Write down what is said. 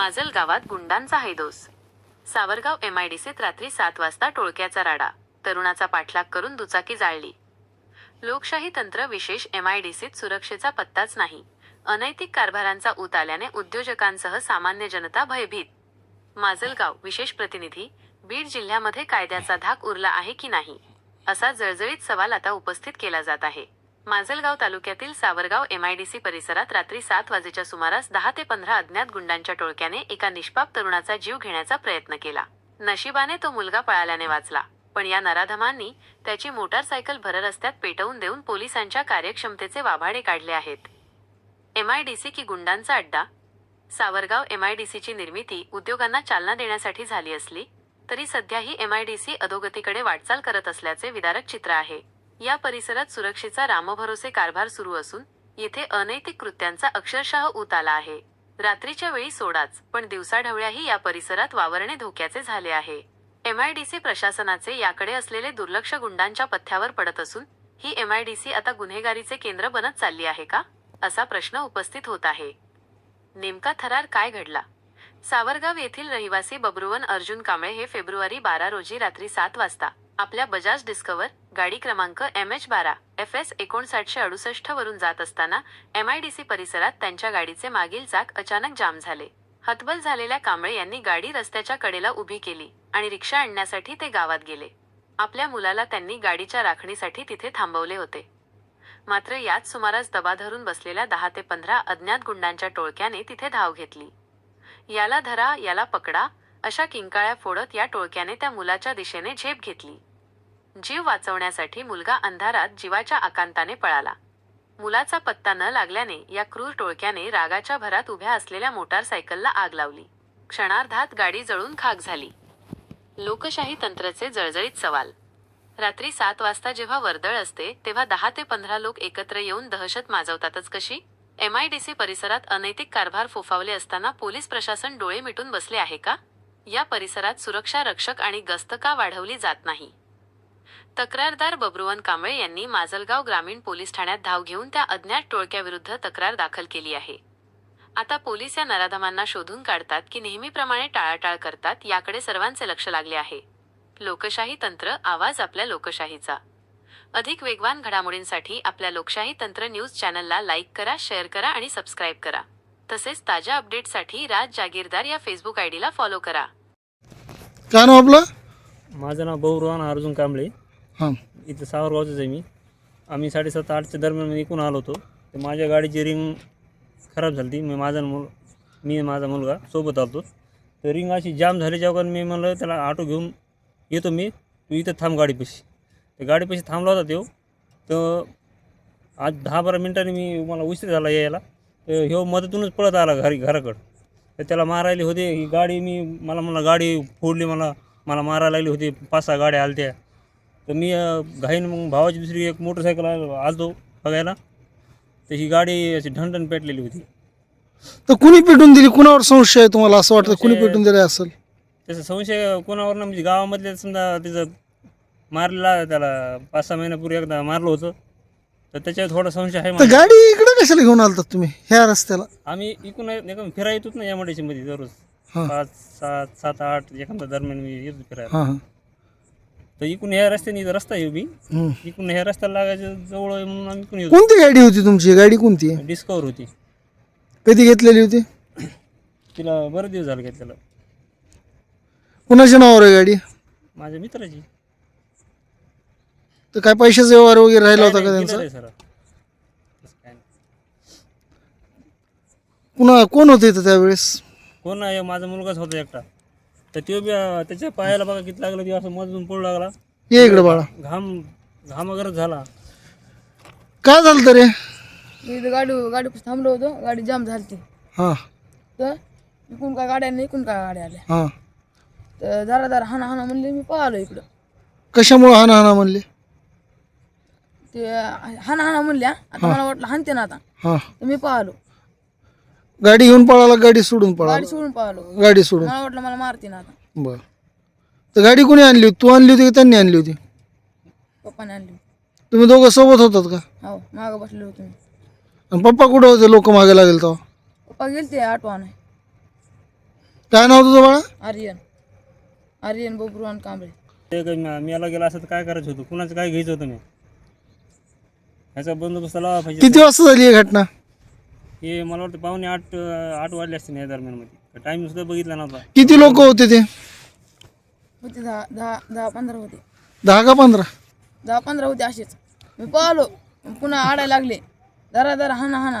माजल गावात गुंडांचा हैदोस. सावरगाव एमआयडीसीत रात्री सात वाजता टोळक्याचा राडा. तरुणाचा पाठलाग करून दुचाकी जाळली. लोकशाही तंत्र विशेष एमआयडीसीत सुरक्षेचा पत्ताच नाही. अनैतिक कारभारांचा ऊत आल्याने उद्योजकांसह सामान्य जनता भयभीत. माजलगाव विशेष प्रतिनिधी बीड जिल्ह्यामध्ये कायद्याचा धाक उरला आहे की नाही? असा जळजळीत सवाल आता उपस्थित केला जात आहे. माजलगाव तालुक्यातील सावरगाव एमआयडीसी परिसरात रात्री सात वाजेच्या सुमारास दहा ते पंधरा अज्ञात गुंडांच्या टोळक्याने एका निष्पाप तरुणाचा जीव घेण्याचा प्रयत्न केला. नशिबाने तो मुलगा पळाल्याने वाचला पण या नराधमांनी त्याची मोटारसायकल भर रस्त्यात पेटवून देऊन पोलिसांच्या कार्यक्षमतेचे वाभाडे काढले आहेत. एमआयडीसी की गुंडांचा अड्डा सावरगाव एमआयडीसीची निर्मिती उद्योगांना चालना देण्यासाठी झाली असली तरी सध्या ही एमआयडीसी अधोगतीकडे वाटचाल करत असल्याचे विदारक चित्र आहे. या परिसरात सुरक्षेचा रामभरोसे कारभार सुरू असून येथे अनैतिक कृत्यांचा अक्षरशः ऊत आला आहे. रात्रीच्या वेळी सोडाच पण दिवसाढवळ्याही या परिसरात वावरणे धोक्याचे झाले आहे. एमआयडीसी प्रशासनाचे याकडे असलेले दुर्लक्ष गुंडांच्या पथ्यावर पडत असून ही एमआयडीसी आता गुन्हेगारीचे केंद्र बनत चालली आहे का? असा प्रश्न उपस्थित होत आहे. नेमका थरार काय घडला? सावरगाव येथील रहिवासी बब्रुवन अर्जुन कांबळे हे फेब्रुवारी बारा रोजी रात्री सात वाजता आपल्या बजाज डिस्कवर गाडी क्रमांक एम एच बारा एफ एस एकोणसाठशे अडुसष्ट वरून जात असताना एमआयडीसी परिसरात त्यांच्या गाडीचे मागील चाक अचानक जाम झाले. हतबल झालेल्या कांबळे यांनी गाडी रस्त्याच्या कडेला उभी केली आणि रिक्षा आणण्यासाठी ते गावात गेले. आपल्या मुलाला त्यांनी गाडीच्या राखणीसाठी तिथे थांबवले होते. मात्र याच सुमारास दबा धरून बसलेल्या दहा ते पंधरा अज्ञात गुंडांच्या टोळक्याने तिथे धाव घेतली. याला धरा याला पकडा अशा किंकाळ्या फोडत या टोळक्याने त्या मुलाच्या दिशेने झेप घेतली. जीव वाचवण्यासाठी मुलगा अंधारात जीवाच्या आकांताने पळाला. मुलाचा पत्ता न लागल्याने या क्रूर टोळक्याने रागाच्या भरात उभ्या असलेल्या मोटारसायकलला आग लावली. क्षणार्धात गाडी जळून खाक झाली. लोकशाही तंत्रचे जळजळीत सवाल. रात्री सात वाजता जेव्हा वर्दळ असते तेव्हा दहा ते पंधरा लोक एकत्र येऊन दहशत माजवतातच कशी? एमआयडीसी परिसरात अनैतिक कारभार फोफावले असताना पोलीस प्रशासन डोळे मिटून बसले आहे का? या परिसरात सुरक्षा रक्षक आणि गस्त का वाढवली जात नाही? तक्रारदार बब्रुवन कांबळे यांनी माजलगाव ग्रामीण पोलीस ठाण्यात धाव घेऊन त्या अज्ञात टोळक्याविरुद्ध तक्रार दाखल केली आहे. आता पोलीस या नराधमांना शोधून काढतात की नेहमीप्रमाणे टाळाटाळ करतात याकडे सर्वांचे लक्ष लागले आहे. लोकशाही तंत्र आवाज आपल्या लोकशाहीचा. अधिक वेगवान घडामोडींसाठी आपल्या लोकशाही तंत्र न्यूज चॅनलला लाईक करा शेअर करा आणि सबस्क्राईब करा. तसेच ताज्या अपडेटसाठी राज जागीरदार या फेसबुक आयडीला फॉलो करा. काय नाव आपलं? माझं नाव बहुरोहन अर्जुन कांबळे. हां. इथं सावरगावचंच आहे मी. आम्ही साडेसात आठच्या दरम्यान इकून आलो होतो. तर माझ्या गाडीची रिंग खराब झाली होती. मी माझा मुल मी माझा मुलगा सोबत आलो तर रिंग अशी जाम झाल्याच्या जेव्हा मी म्हणलं त्याला ऑटो घेऊन येतो मी. तू इथं थांब गाडीपाशी. तर गाडीपाशी थांबला होता तो. तर आज दहा बारा मिनटांनी मी मला उशीर झाला यायला. तर ह्यो मदतूनच पळत आला घरी घराकडं. तर त्याला मारायला होते. ही गाडी मी मला मला गाडी फोडली मला. मला मारायला लागली होती. पाच सहा गाड्या आलत्या. तर मी घाईन मग भावाची दुसरी एक मोटरसायकल आल- आलतो बघायला. तर ही गाडी अशी ढणढण पेटलेली होती. तर कुणी पेटून दिली? कुणावर संशय आहे तुम्हाला? असं वाटतं कुणी पेटून दिलं असेल? त्याचा संशय कोणावर ना म्हणजे गावामधल्या समजा त्याचं मारलेला त्याला पाच सहा महिन्यापूर्वी एकदा मारलं होतं. तर त्याच्यावर थोडा संशय आहे तर मला. गाडी इकडे कशाला घेऊन आलतात तुम्ही? ह्या रस्त्याला? आम्ही इकडून एकदम फिरायला येतोच ना या मध्ये दररोज. हां. पाच सात सात आठ एखाद्या दरम्यान मी येतो फिरायला. हां हां. तर इकडून ह्या रस्त्याने इथं रस्ता आहे मी हम्म. इकडून ह्या रस्त्याला लागायचं जवळ आहे म्हणून आम्ही इकडून येतो. कोणती गाडी होती तुमची? गाडी कोणती? आहे डिस्कवर होती. कधी घेतलेली होती? तिला बरं दिवस झालं घेतलेलं. कुणाच्या नावावर आहे गाडी? माझ्या मित्राची. तर काय पैशाचा व्यवहार वगैरे राहिला होता का त्यांचा? सर. कुणा कोण होते इथं त्यावेळेस? कोण नाही माझा मुलगाच होता एकटा. तर तो बी अं, त्याच्या पायाला बघा किती लागलं ते असं मधून पडू लागला. ये इकडे बाळा. घाम घाम वगैरे झाला. काय झालं तरी? मी इथं गाडी गाडी थांबलो होतो गाडी जाम झाली हां. तर इकडून काय गाड्या नाही इकडून काय गाड्या आल्या. हां. तर जरा जरा हाना हाना म्हणले मी पळालो इकडं. कशामुळं हाना हाना म्हणले? ते हाना हाना म्हणल्या आता मला वाटलं हानते ना आता. हां. तर मी पळालो गाडी घेऊन पळाला गाडी सोडून पळाला? गाडी सोडून पळालो. गाडी सोडून. मला वाटलं मला मारते ना आता. बर. तर गाडी कोणी आणली होती? तू आणली होती की त्यांनी आणली होती? पप्पाने आणली तुम्ही दोघं सोबत होतात का? हो मागं बसले होते मी. आणि पप्पा कुठं होते? लोक मागे लागेल तेव्हा? पप्पा गेलते आठवा नाही काय नाव तुझं बाळा? आर्यन. आर्यन बबरुवान कांबळे. ते काही मी- मी याला गेला असं तर काय करायचं होतं? कुणाचं काय घ्यायचं होतं मी ह्याचा बंदोबस्त लावा पाहिजे. किती वाजता झाली ही घटना? हे मला वाटतं पावणे आठ आठ वाजले असते या दरम्यानमध्ये. टाईम सुद्धा बघितला नव्हता. किती लोक होते ते? होते दहा दहा दहा पंधरा होते. दहा का पंधरा? दहा पंधरा होते असेच. मी पळालो पुन्हा आडायला लागले. जरा जरा हाना हाना